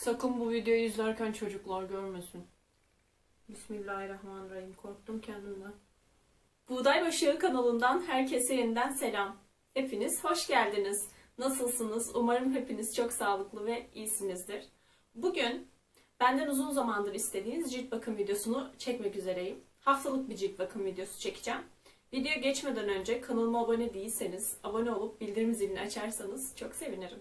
Sakın bu videoyu izlerken çocuklar görmesin. Bismillahirrahmanirrahim. Korktum kendimden. Buğday Başığı kanalından herkese yeniden selam. Hepiniz hoş geldiniz. Nasılsınız? Umarım hepiniz çok sağlıklı ve iyisinizdir. Bugün benden uzun zamandır istediğiniz cilt bakım videosunu çekmek üzereyim. Haftalık bir cilt bakım videosu çekeceğim. Videoya geçmeden önce kanalıma abone değilseniz abone olup bildirim zilini açarsanız çok sevinirim.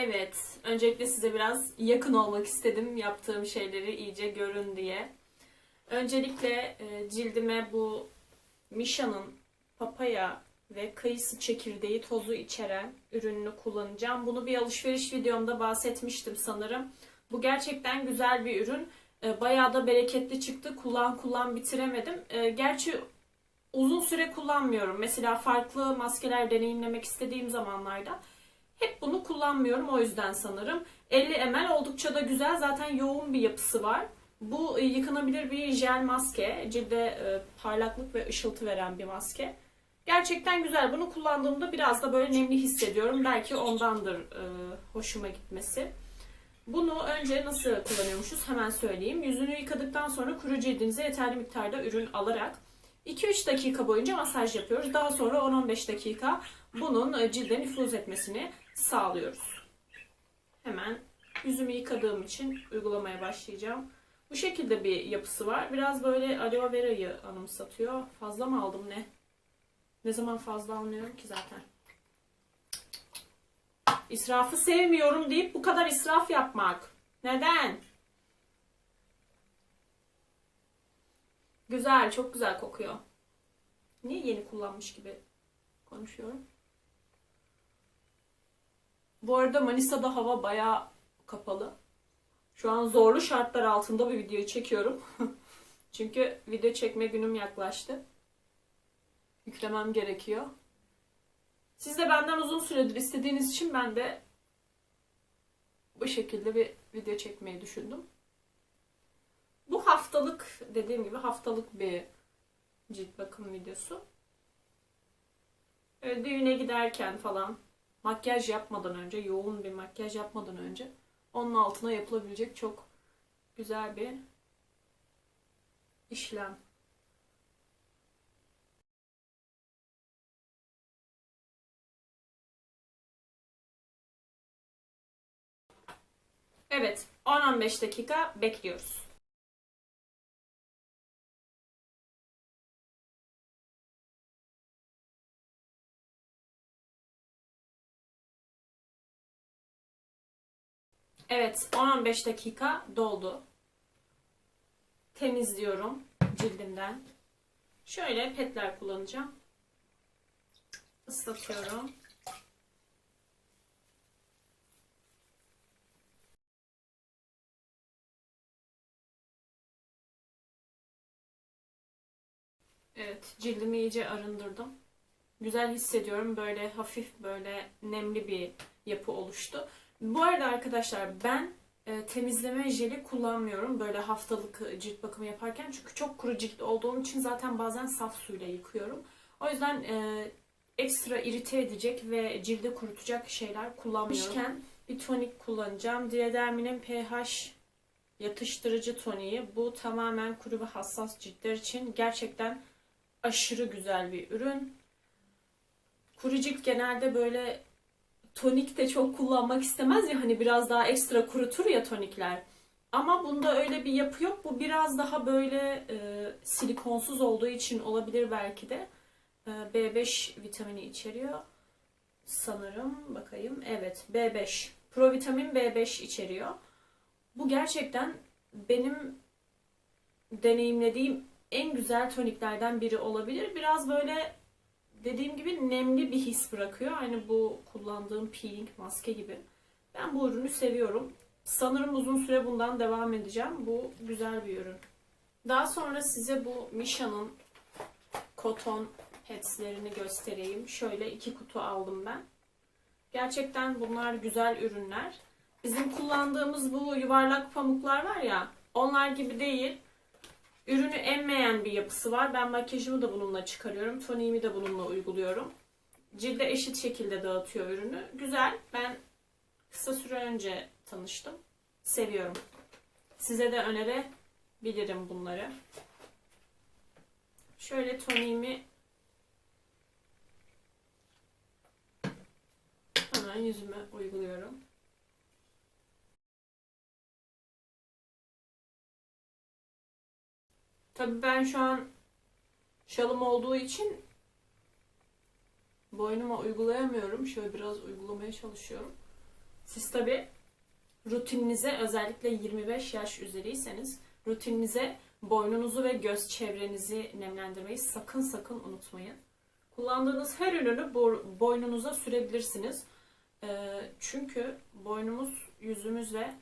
Evet, öncelikle size biraz yakın olmak istedim yaptığım şeyleri iyice görün diye. Öncelikle e, cildime bu Misha'nın papaya ve kayısı çekirdeği tozu içeren ürününü kullanacağım. Bunu bir alışveriş videomda bahsetmiştim sanırım. Bu gerçekten güzel bir ürün. E, Bayağı da bereketli çıktı. Kullan kullan bitiremedim. E, Gerçi uzun süre kullanmıyorum. Mesela farklı maskeler deneyimlemek istediğim zamanlarda hep bunu kullanmıyorum o yüzden sanırım. 50 ml oldukça da güzel. Zaten yoğun bir yapısı var. Bu e, yıkanabilir bir jel maske. Cilde e, parlaklık ve ışıltı veren bir maske. Gerçekten güzel. Bunu kullandığımda biraz da böyle nemli hissediyorum. Belki ondandır e, hoşuma gitmesi. Bunu önce nasıl kullanıyormuşuz hemen söyleyeyim. Yüzünü yıkadıktan sonra kuru cildinize yeterli miktarda ürün alarak 2-3 dakika boyunca masaj yapıyoruz. Daha sonra 10-15 dakika bunun cilde nüfuz etmesini sağlıyoruz. Hemen yüzümü yıkadığım için uygulamaya başlayacağım. Bu şekilde bir yapısı var. Biraz böyle aloe vera'yı anımsatıyor. Fazla mı aldım ne? Ne zaman fazla almıyorum ki zaten. İsrafı sevmiyorum deyip bu kadar israf yapmak. Neden? Güzel, çok güzel kokuyor. Niye yeni kullanmış gibi konuşuyorum? Bu arada Manisa'da hava bayağı kapalı. Şu an zorlu şartlar altında bir video çekiyorum. Çünkü video çekme günüm yaklaştı. Yüklemem gerekiyor. Siz de benden uzun süredir istediğiniz için ben de bu şekilde bir video çekmeyi düşündüm. Bu haftalık dediğim gibi haftalık bir cilt bakım videosu. Öyle düğüne giderken falan makyaj yapmadan önce, yoğun bir makyaj yapmadan önce onun altına yapılabilecek çok güzel bir işlem. Evet, 10-15 dakika bekliyoruz. Evet, 10-15 dakika doldu. Temizliyorum cildimden. Şöyle petler kullanacağım. Islatıyorum. Evet, cildimi iyice arındırdım. Güzel hissediyorum. Böyle hafif böyle nemli bir yapı oluştu. Bu arada arkadaşlar ben e, temizleme jeli kullanmıyorum böyle haftalık cilt bakımı yaparken. Çünkü çok kuru cilt olduğum için zaten bazen saf suyla yıkıyorum. O yüzden e, ekstra irite edecek ve cilde kurutacak şeyler kullanmıyorum. İşken bir tonik kullanacağım. Diadermi'nin pH yatıştırıcı toniği. Bu tamamen kuru ve hassas ciltler için gerçekten aşırı güzel bir ürün. Kuru cilt genelde böyle tonik de çok kullanmak istemez ya hani biraz daha ekstra kurutur ya tonikler. Ama bunda öyle bir yapı yok. Bu biraz daha böyle e, silikonsuz olduğu için olabilir belki de. E, B5 vitamini içeriyor. Sanırım bakayım. Evet B5. Provitamin B5 içeriyor. Bu gerçekten benim deneyimlediğim en güzel toniklerden biri olabilir. Biraz böyle dediğim gibi nemli bir his bırakıyor. Aynı bu kullandığım peeling maske gibi. Ben bu ürünü seviyorum. Sanırım uzun süre bundan devam edeceğim. Bu güzel bir ürün. Daha sonra size bu Misha'nın koton petslerini göstereyim. Şöyle iki kutu aldım ben. Gerçekten bunlar güzel ürünler. Bizim kullandığımız bu yuvarlak pamuklar var ya onlar gibi değil. Ürünü emmeyen bir yapısı var. Ben makyajımı da bununla çıkarıyorum. Toniğimi de bununla uyguluyorum. Cilde eşit şekilde dağıtıyor ürünü. Güzel. Ben kısa süre önce tanıştım. Seviyorum. Size de önerebilirim bunları. Şöyle toniğimi hemen yüzüme uyguluyorum. Tabii ben şu an şalım olduğu için boynuma uygulayamıyorum. Şöyle biraz uygulamaya çalışıyorum. Siz tabii rutininize özellikle 25 yaş üzeriyseniz rutininize boynunuzu ve göz çevrenizi nemlendirmeyi sakın sakın unutmayın. Kullandığınız her ürünü bo- boynunuza sürebilirsiniz. Ee, çünkü boynumuz yüzümüzle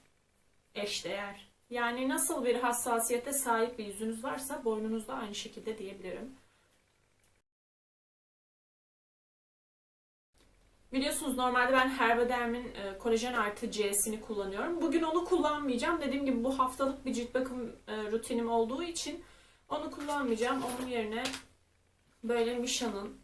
eşdeğer. Yani nasıl bir hassasiyete sahip bir yüzünüz varsa boynunuz da aynı şekilde diyebilirim. Biliyorsunuz normalde ben Herbederm'in e, kolajen artı C'sini kullanıyorum. Bugün onu kullanmayacağım. Dediğim gibi bu haftalık bir cilt bakım e, rutinim olduğu için onu kullanmayacağım. Onun yerine böyle Misha'nın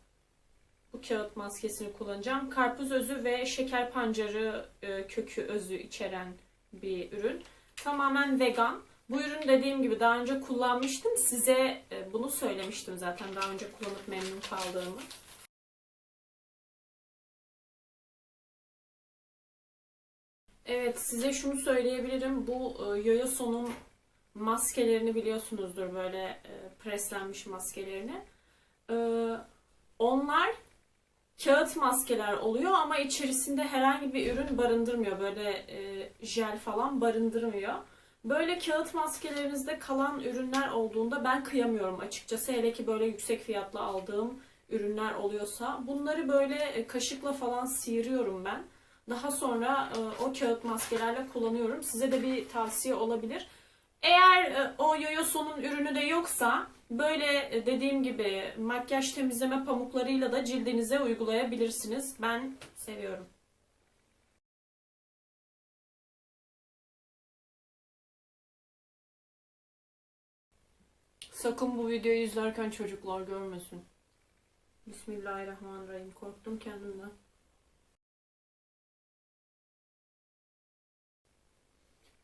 bu kağıt maskesini kullanacağım. Karpuz özü ve şeker pancarı e, kökü özü içeren bir ürün. Tamamen vegan. Bu ürün dediğim gibi daha önce kullanmıştım. Size e, bunu söylemiştim zaten daha önce kullanıp memnun kaldığımı. Evet size şunu söyleyebilirim. Bu e, Yoyoso'nun maskelerini biliyorsunuzdur böyle e, preslenmiş maskelerini. Onlar kağıt maskeler oluyor ama içerisinde herhangi bir ürün barındırmıyor. Böyle e, jel falan barındırmıyor. Böyle kağıt maskelerinizde kalan ürünler olduğunda ben kıyamıyorum açıkçası. Hele ki böyle yüksek fiyatla aldığım ürünler oluyorsa. Bunları böyle e, kaşıkla falan sıyırıyorum ben. Daha sonra e, o kağıt maskelerle kullanıyorum. Size de bir tavsiye olabilir. Eğer e, o Yoyoso'nun ürünü de yoksa böyle e, dediğim gibi makyaj temizleme pamuklarıyla da cildinize uygulayabilirsiniz. Ben seviyorum. Sakın bu videoyu izlerken çocuklar görmesin. Bismillahirrahmanirrahim. Korktum kendimden.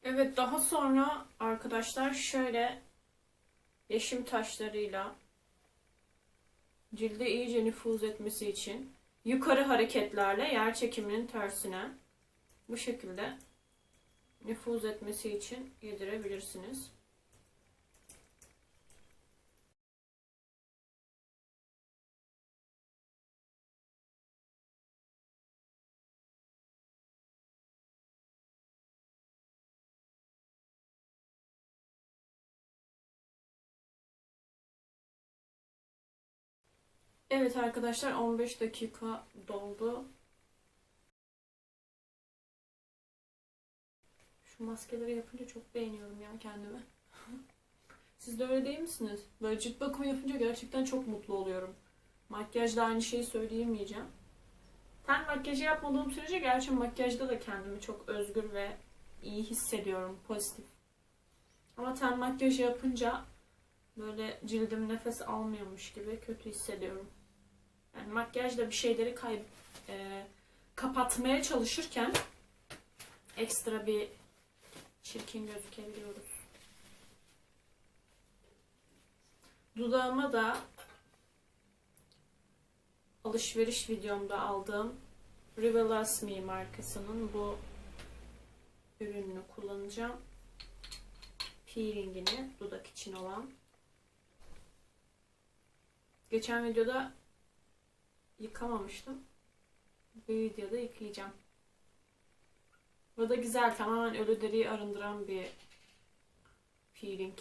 Evet daha sonra arkadaşlar şöyle yeşim taşlarıyla cilde iyice nüfuz etmesi için yukarı hareketlerle yer çekiminin tersine bu şekilde nüfuz etmesi için yedirebilirsiniz. Evet arkadaşlar 15 dakika doldu. Şu maskeleri yapınca çok beğeniyorum ya kendimi. Siz de öyle değil misiniz? Böyle cilt bakımı yapınca gerçekten çok mutlu oluyorum. Makyajda aynı şeyi söyleyemeyeceğim. Ten makyajı yapmadığım sürece gerçi makyajda da kendimi çok özgür ve iyi hissediyorum, pozitif. Ama ten makyajı yapınca böyle cildim nefes almıyormuş gibi kötü hissediyorum. Yani makyajla bir şeyleri kay e, kapatmaya çalışırken ekstra bir çirkin gözükebiliyoruz. Dudağıma da alışveriş videomda aldığım Rivelas Me markasının bu ürününü kullanacağım. Peelingini dudak için olan. Geçen videoda yıkamamıştım. Bu videoda yıkayacağım. Bu da güzel. Tamamen ölü deriyi arındıran bir peeling.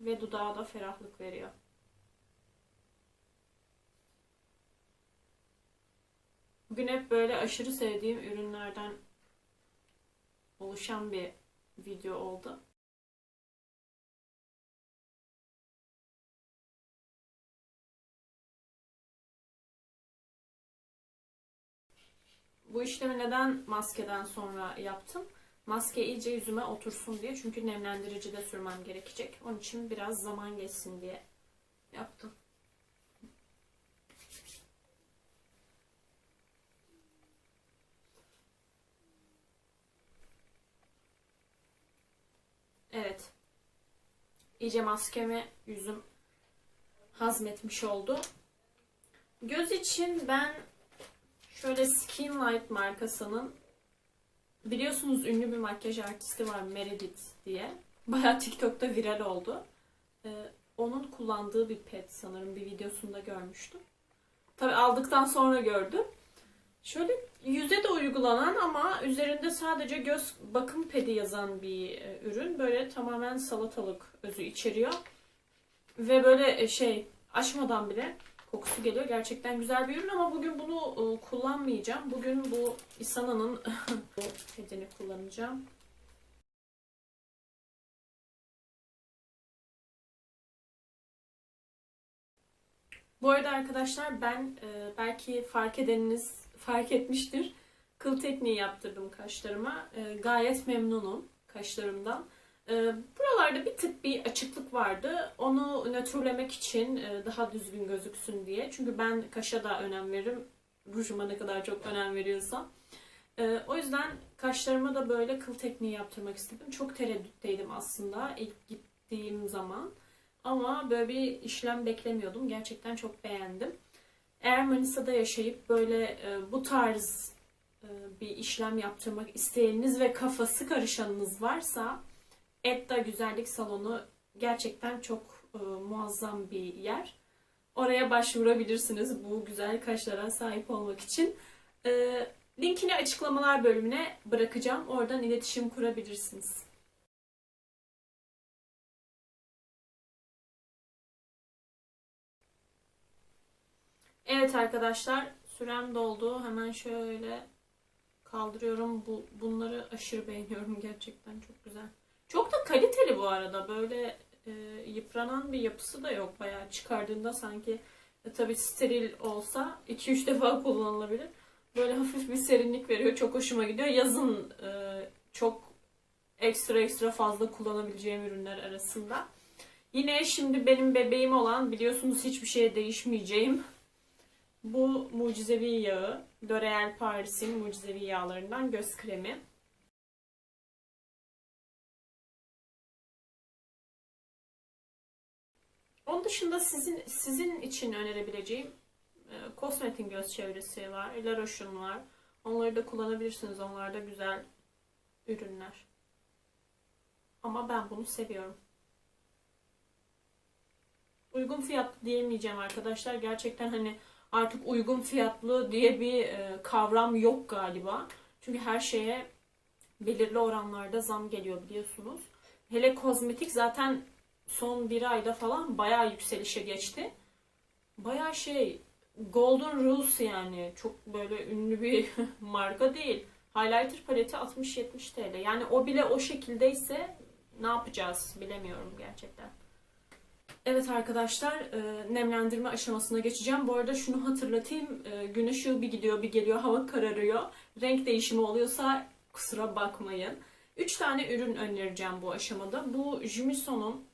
Ve dudağa da ferahlık veriyor. Bugün hep böyle aşırı sevdiğim ürünlerden oluşan bir video oldu. Bu işlemi neden maskeden sonra yaptım? maske iyice yüzüme otursun diye. Çünkü nemlendirici de sürmem gerekecek. Onun için biraz zaman geçsin diye yaptım. Evet. İyice maskemi yüzüm hazmetmiş oldu. Göz için ben şöyle Skin Light markasının biliyorsunuz ünlü bir makyaj artisti var Meredith diye. Bayağı TikTok'ta viral oldu. Ee, onun kullandığı bir pet sanırım bir videosunda görmüştüm. Tabi aldıktan sonra gördüm. Şöyle yüze de uygulanan ama üzerinde sadece göz bakım pedi yazan bir e, ürün. Böyle tamamen salatalık özü içeriyor. Ve böyle e, şey açmadan bile kokusu geliyor. Gerçekten güzel bir ürün ama bugün bunu e, kullanmayacağım. Bugün bu Isana'nın bu pedini kullanacağım. Bu arada arkadaşlar ben e, belki fark edeniniz fark etmiştir. Kıl tekniği yaptırdım kaşlarıma. E, gayet memnunum kaşlarımdan. E, buralarda bir tık bir açıklık vardı. Onu nötrlemek için e, daha düzgün gözüksün diye. Çünkü ben kaşa da önem veririm. Rujuma ne kadar çok önem veriyorsam. E, o yüzden kaşlarıma da böyle kıl tekniği yaptırmak istedim. Çok tereddütteydim aslında ilk gittiğim zaman. Ama böyle bir işlem beklemiyordum. Gerçekten çok beğendim. Eğer Manisa'da yaşayıp böyle e, bu tarz e, bir işlem yaptırmak isteyeniniz ve kafası karışanınız varsa Edda Güzellik Salonu gerçekten çok e, muazzam bir yer. Oraya başvurabilirsiniz bu güzel kaşlara sahip olmak için. E, linkini açıklamalar bölümüne bırakacağım. Oradan iletişim kurabilirsiniz. Evet arkadaşlar sürem doldu. Hemen şöyle kaldırıyorum. Bu bunları aşırı beğeniyorum gerçekten çok güzel. Çok da kaliteli bu arada. Böyle e, yıpranan bir yapısı da yok. Bayağı çıkardığında sanki e, tabii steril olsa 2-3 defa kullanılabilir. Böyle hafif bir serinlik veriyor. Çok hoşuma gidiyor. Yazın e, çok ekstra ekstra fazla kullanabileceğim ürünler arasında. Yine şimdi benim bebeğim olan biliyorsunuz hiçbir şeye değişmeyeceğim. Bu mucizevi yağı L'Oreal Paris'in mucizevi yağlarından göz kremi. Onun dışında sizin sizin için önerebileceğim e, Cosmetin göz çevresi var, La Roche'un var. Onları da kullanabilirsiniz. Onlar da güzel ürünler. Ama ben bunu seviyorum. Uygun fiyatlı diyemeyeceğim arkadaşlar. Gerçekten hani artık uygun fiyatlı diye bir e, kavram yok galiba. Çünkü her şeye belirli oranlarda zam geliyor biliyorsunuz. Hele kozmetik zaten son bir ayda falan bayağı yükselişe geçti. Bayağı şey Golden Rules yani çok böyle ünlü bir marka değil. Highlighter paleti 60-70 TL. Yani o bile o şekildeyse ne yapacağız bilemiyorum gerçekten. Evet arkadaşlar e, nemlendirme aşamasına geçeceğim. Bu arada şunu hatırlatayım. E, gün ışığı bir gidiyor bir geliyor hava kararıyor. Renk değişimi oluyorsa kusura bakmayın. 3 tane ürün önereceğim bu aşamada. Bu Jumison'un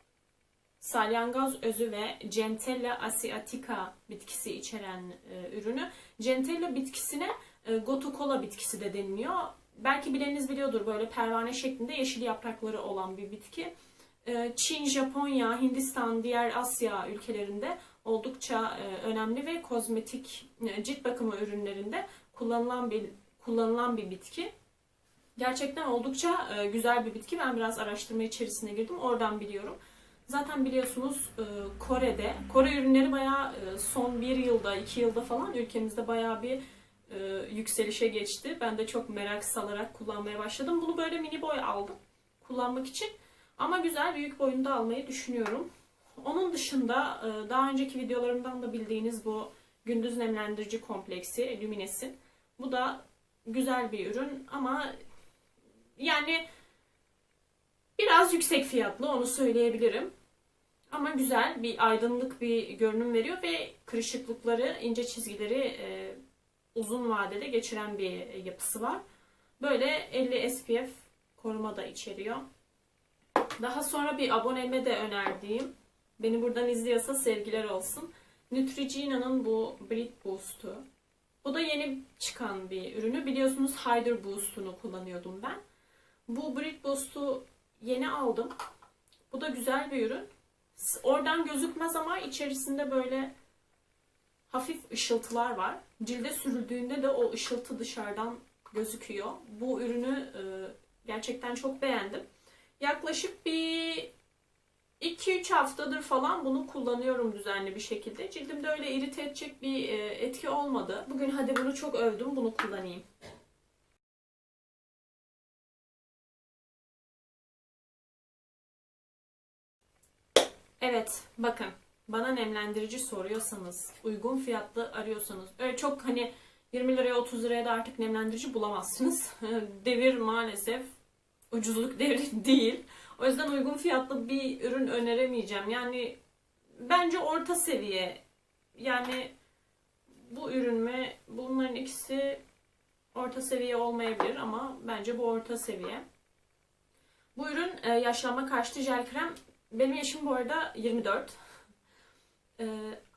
salyangoz özü ve Centella asiatica bitkisi içeren e, ürünü. Centella bitkisine e, Gotukola bitkisi de deniliyor. Belki bileniniz biliyordur böyle pervane şeklinde yeşil yaprakları olan bir bitki. E, Çin, Japonya, Hindistan, diğer Asya ülkelerinde oldukça e, önemli ve kozmetik e, cilt bakımı ürünlerinde kullanılan bir kullanılan bir bitki. Gerçekten oldukça e, güzel bir bitki. Ben biraz araştırma içerisine girdim. Oradan biliyorum. Zaten biliyorsunuz e, Kore'de, Kore ürünleri bayağı e, son bir yılda, iki yılda falan ülkemizde bayağı bir e, yükselişe geçti. Ben de çok merak salarak kullanmaya başladım. Bunu böyle mini boy aldım kullanmak için. Ama güzel büyük boyunda almayı düşünüyorum. Onun dışında daha önceki videolarımdan da bildiğiniz bu gündüz nemlendirici kompleksi Lumines'in. Bu da güzel bir ürün ama yani Biraz yüksek fiyatlı onu söyleyebilirim. Ama güzel bir aydınlık bir görünüm veriyor ve kırışıklıkları, ince çizgileri e, uzun vadede geçiren bir yapısı var. Böyle 50 SPF koruma da içeriyor. Daha sonra bir aboneme de önerdiğim, beni buradan izliyorsa sevgiler olsun. Neutrogena'nın bu Brit Boost'u. Bu da yeni çıkan bir ürünü. Biliyorsunuz Hyder Boost'unu kullanıyordum ben. Bu Brit Boost'u yeni aldım. Bu da güzel bir ürün. Oradan gözükmez ama içerisinde böyle hafif ışıltılar var. Cilde sürüldüğünde de o ışıltı dışarıdan gözüküyor. Bu ürünü e, gerçekten çok beğendim. Yaklaşık bir 2-3 haftadır falan bunu kullanıyorum düzenli bir şekilde. Cildimde öyle irite edecek bir e, etki olmadı. Bugün hadi bunu çok övdüm, bunu kullanayım. Evet, bakın. Bana nemlendirici soruyorsanız, uygun fiyatlı arıyorsanız, öyle çok hani 20 liraya 30 liraya da artık nemlendirici bulamazsınız. Devir maalesef ucuzluk devri değil. O yüzden uygun fiyatlı bir ürün öneremeyeceğim. Yani bence orta seviye. Yani bu ürün mü? Bunların ikisi orta seviye olmayabilir ama bence bu orta seviye. Bu ürün e, yaşlanma karşıtı jel krem. Benim yaşım bu arada 24. E,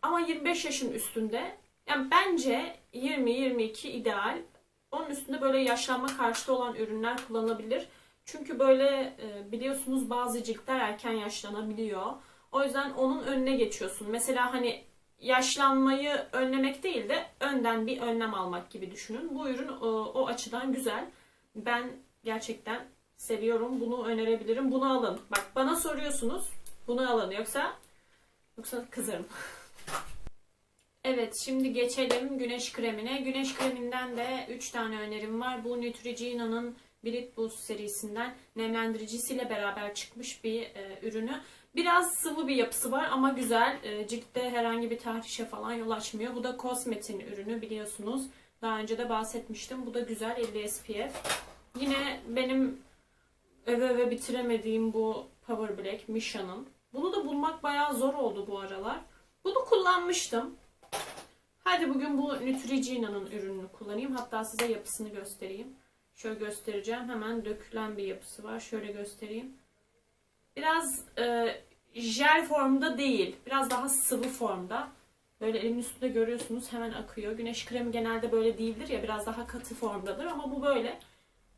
ama 25 yaşın üstünde. Yani bence 20-22 ideal. Onun üstünde böyle yaşlanma karşıtı olan ürünler kullanılabilir. Çünkü böyle e, biliyorsunuz bazı ciltler erken yaşlanabiliyor. O yüzden onun önüne geçiyorsun. Mesela hani yaşlanmayı önlemek değil de önden bir önlem almak gibi düşünün. Bu ürün o, o açıdan güzel. Ben gerçekten seviyorum. Bunu önerebilirim. Bunu alın. Bak bana soruyorsunuz. Bunu alın. Yoksa yoksa kızarım. Evet şimdi geçelim güneş kremine. Güneş kreminden de 3 tane önerim var. Bu Neutrogena'nın Brit Boost serisinden nemlendiricisiyle beraber çıkmış bir e, ürünü. Biraz sıvı bir yapısı var ama güzel. E, ciltte herhangi bir tahrişe falan yol açmıyor. Bu da Cosmetin ürünü biliyorsunuz. Daha önce de bahsetmiştim. Bu da güzel 50 SPF. Yine benim öve öve bitiremediğim bu Power Black Misha'nın. Bunu da bulmak bayağı zor oldu bu aralar. Bunu kullanmıştım. Hadi bugün bu Neutrogena'nın ürününü kullanayım. Hatta size yapısını göstereyim. Şöyle göstereceğim. Hemen dökülen bir yapısı var. Şöyle göstereyim. Biraz e, jel formda değil. Biraz daha sıvı formda. Böyle elimin üstünde görüyorsunuz hemen akıyor. Güneş kremi genelde böyle değildir ya. Biraz daha katı formdadır ama bu böyle.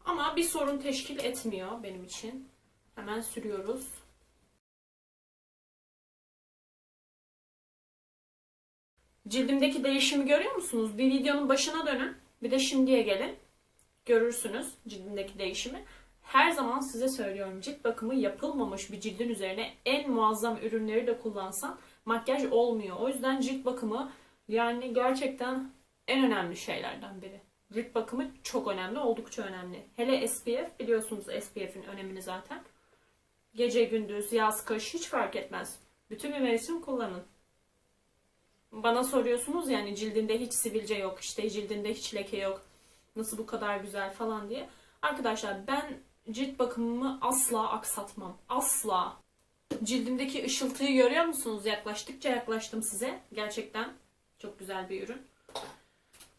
Ama bir sorun teşkil etmiyor benim için. Hemen sürüyoruz. Cildimdeki değişimi görüyor musunuz? Bir videonun başına dönün. Bir de şimdiye gelin. Görürsünüz cildimdeki değişimi. Her zaman size söylüyorum cilt bakımı yapılmamış bir cildin üzerine en muazzam ürünleri de kullansan makyaj olmuyor. O yüzden cilt bakımı yani gerçekten en önemli şeylerden biri. Cilt bakımı çok önemli, oldukça önemli. Hele SPF biliyorsunuz SPF'in önemini zaten. Gece gündüz, yaz kış hiç fark etmez. Bütün bir mevsim kullanın. Bana soruyorsunuz yani cildinde hiç sivilce yok, işte cildinde hiç leke yok. Nasıl bu kadar güzel falan diye. Arkadaşlar ben cilt bakımımı asla aksatmam. Asla. Cildimdeki ışıltıyı görüyor musunuz? Yaklaştıkça yaklaştım size. Gerçekten çok güzel bir ürün.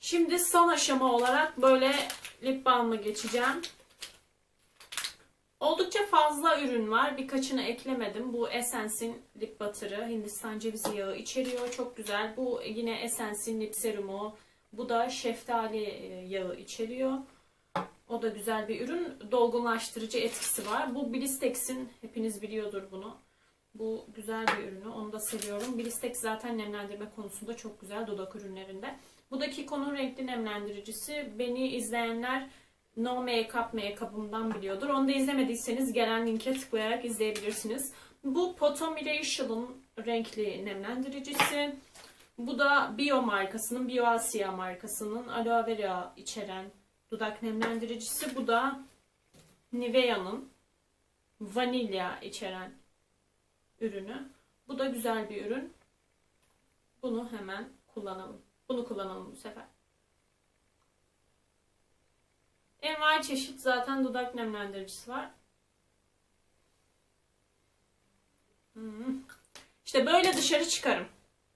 Şimdi son aşama olarak böyle lip balm'a geçeceğim. Oldukça fazla ürün var. Birkaçını eklemedim. Bu Essence'in lip butter'ı Hindistan cevizi yağı içeriyor. Çok güzel. Bu yine Essence'in lip serumu. Bu da şeftali e, yağı içeriyor. O da güzel bir ürün. Dolgunlaştırıcı etkisi var. Bu Blistex'in hepiniz biliyordur bunu. Bu güzel bir ürünü. Onu da seviyorum. Blistex zaten nemlendirme konusunda çok güzel dudak ürünlerinde. Bu da Kiko'nun renkli nemlendiricisi. Beni izleyenler No Makeup Makeup'ımdan biliyordur. Onu da izlemediyseniz gelen linke tıklayarak izleyebilirsiniz. Bu Potomiracial'ın renkli nemlendiricisi. Bu da Bio markasının, Bio Asia markasının aloe vera içeren dudak nemlendiricisi. Bu da Nivea'nın vanilya içeren ürünü. Bu da güzel bir ürün. Bunu hemen kullanalım. Bunu kullanalım bu sefer. Envai çeşit zaten dudak nemlendiricisi var. Hmm. İşte böyle dışarı çıkarım.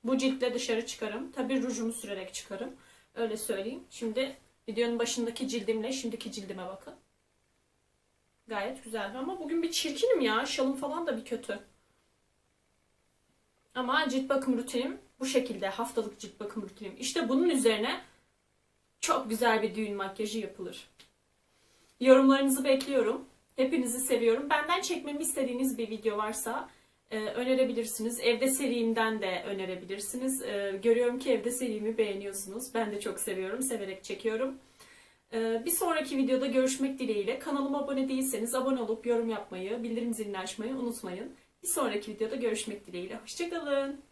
Bu ciltle dışarı çıkarım. Tabii rujumu sürerek çıkarım. Öyle söyleyeyim. Şimdi videonun başındaki cildimle şimdiki cildime bakın. Gayet güzel. Ama bugün bir çirkinim ya. Şalım falan da bir kötü. Ama cilt bakım rutinim bu şekilde. Haftalık cilt bakım rutinim. İşte bunun üzerine çok güzel bir düğün makyajı yapılır. Yorumlarınızı bekliyorum. Hepinizi seviyorum. Benden çekmemi istediğiniz bir video varsa e, önerebilirsiniz. Evde serimden de önerebilirsiniz. E, görüyorum ki evde serimi beğeniyorsunuz. Ben de çok seviyorum. Severek çekiyorum. E, bir sonraki videoda görüşmek dileğiyle. Kanalıma abone değilseniz abone olup yorum yapmayı, bildirim zilini açmayı unutmayın. Bir sonraki videoda görüşmek dileğiyle. Hoşçakalın.